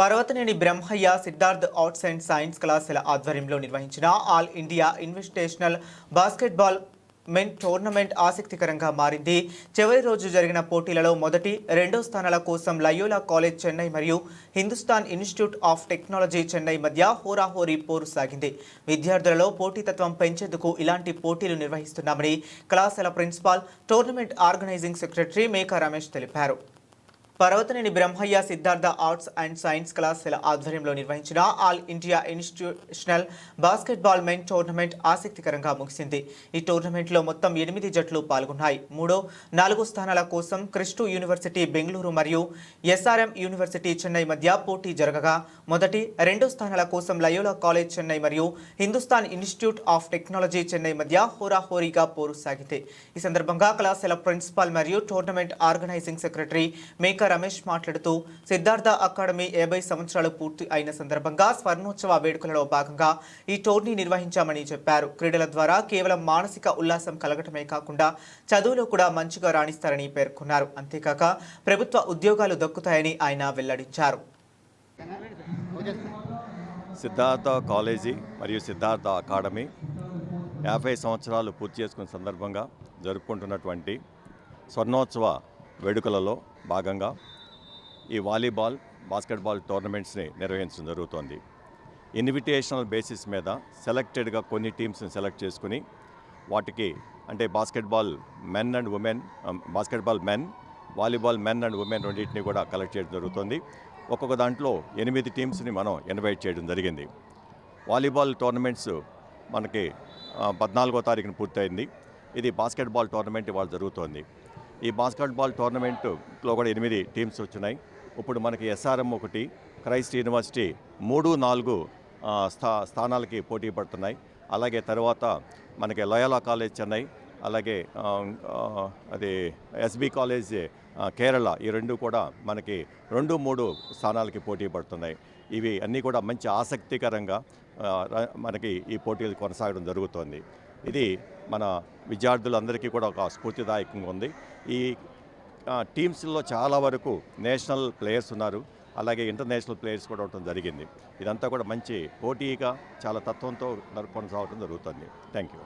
Parvathaneni Brahmayya Siddhartha arts and science కళాశాల ఆధ్వర్యంలో నిర్వహించిన all India institutional basketball men tournament ఆసక్తికరంగా మారింది. చివరి రోజు జరిగిన పోటీలలో మొదటి రెండో స్థానాల కోసం లయోలా కాలేజ్ చెన్నై మరియు Hindustan institute of technology Chennai మధ్య హోరాహోరీ పోరు సాగింది. విద్యార్థులలో పోటీతత్వం పెంచేందుకు ఇలాంటి పోటీలు నిర్వహిస్తున్నామని కళాశాల principal tournament organizing secretary Meka Ramesh తెలిపారు. Parvathaneni Brahmayya Siddhartha arts and science కళాశాల ఆధ్వర్యంలో నిర్వహించిన all India institutional basketball men tournament ఆసక్తికరంగా ముగిసింది. ఈ టోర్నమెంట్లో మొత్తం ఎనిమిది జట్లు పాల్గొన్నాయి. మూడో నాలుగు స్థానాల కోసం క్రిస్టు యూనివర్సిటీ బెంగళూరు మరియు ఎస్ఆర్ఎం యూనివర్సిటీ చెన్నై మధ్య పోటీ జరగగా మొదటి రెండో స్థానాల కోసం లయోలా కాలేజ్ చెన్నై మరియు Hindustan institute of technology Chennai మధ్య హోరాహోరీగా పోరు సాగింది. ఈ సందర్భంగా కళాశాల ప్రిన్సిపాల్ మరియు టోర్నమెంట్ ఆర్గనైజింగ్ సెక్రటరీ రమేష్ మాట్లాడుతూ సిద్ధార్థ అకాడమీ యాభై సంవత్సరాలు పూర్తి అయిన సందర్భంగా స్వర్ణోత్సవ వేడుకలలో భాగంగా ఈ టోర్నీ నిర్వహించామని చెప్పారు. క్రీడల ద్వారా కేవలం మానసిక ఉల్లాసం కలగటమే కాకుండా చదువులో కూడా మంచిగా రాణిస్తారని పేర్కొన్నారు. అంతేకాక ప్రభుత్వ ఉద్యోగాలు దక్కుతాయని ఆయన వెల్లడించారు. సిద్ధార్థ కాలేజీ మరియు సిద్ధార్థ అకాడమీ యాభై సంవత్సరాలు పూర్తి చేసుకున్న సందర్భంగా జరుపుకుంటున్నటువంటి స్వర్ణోత్సవ వేడుకలలో భాగంగా ఈ వాలీబాల్ బాస్కెట్బాల్ టోర్నమెంట్స్ని నిర్వహించడం జరుగుతోంది. ఇన్విటేషనల్ బేసిస్ మీద సెలెక్టెడ్గా కొన్ని టీమ్స్ని సెలెక్ట్ చేసుకుని వాటికి అంటే basketball men and women basketball men volleyball men and women రెండింటిని కూడా కలెక్ట్ చేయడం జరుగుతుంది. ఒక్కొక్క దాంట్లో ఎనిమిది టీమ్స్ని మనం ఇన్వైట్ చేయడం జరిగింది. వాలీబాల్ టోర్నమెంట్స్ మనకి పద్నాలుగో తారీఖున పూర్తయింది. ఇది బాస్కెట్బాల్ టోర్నమెంట్ ఇవాళ జరుగుతోంది. ఈ బాస్కెట్బాల్ టోర్నమెంట్లో కూడా ఎనిమిది టీమ్స్ వచ్చినాయి. ఇప్పుడు మనకి ఎస్ఆర్ఎం ఒకటి క్రైస్ట్ యూనివర్సిటీ మూడు నాలుగు స్థా స్థానాలకి పోటీ పడుతున్నాయి. అలాగే తర్వాత మనకి లయోలా కాలేజ్ చెన్నై అలాగే అది ఎస్బి కాలేజ్ కేరళ ఈ రెండు కూడా మనకి రెండు మూడు స్థానాలకి పోటీ పడుతున్నాయి. ఇవి అన్నీ కూడా మంచి ఆసక్తికరంగా మనకి ఈ పోటీలు కొనసాగడం జరుగుతోంది. ఇది మన విద్యార్థులందరికీ కూడా ఒక స్ఫూర్తిదాయకంగా ఉంది. ఈ టీమ్స్లో చాలా వరకు నేషనల్ ప్లేయర్స్ ఉన్నారు. అలాగే ఇంటర్నేషనల్ ప్లేయర్స్ కూడా ఉండటం జరిగింది. ఇదంతా కూడా మంచి పోటీగా చాలా తత్వంతో నడు- కొనసాగడం జరుగుతుంది. Thank you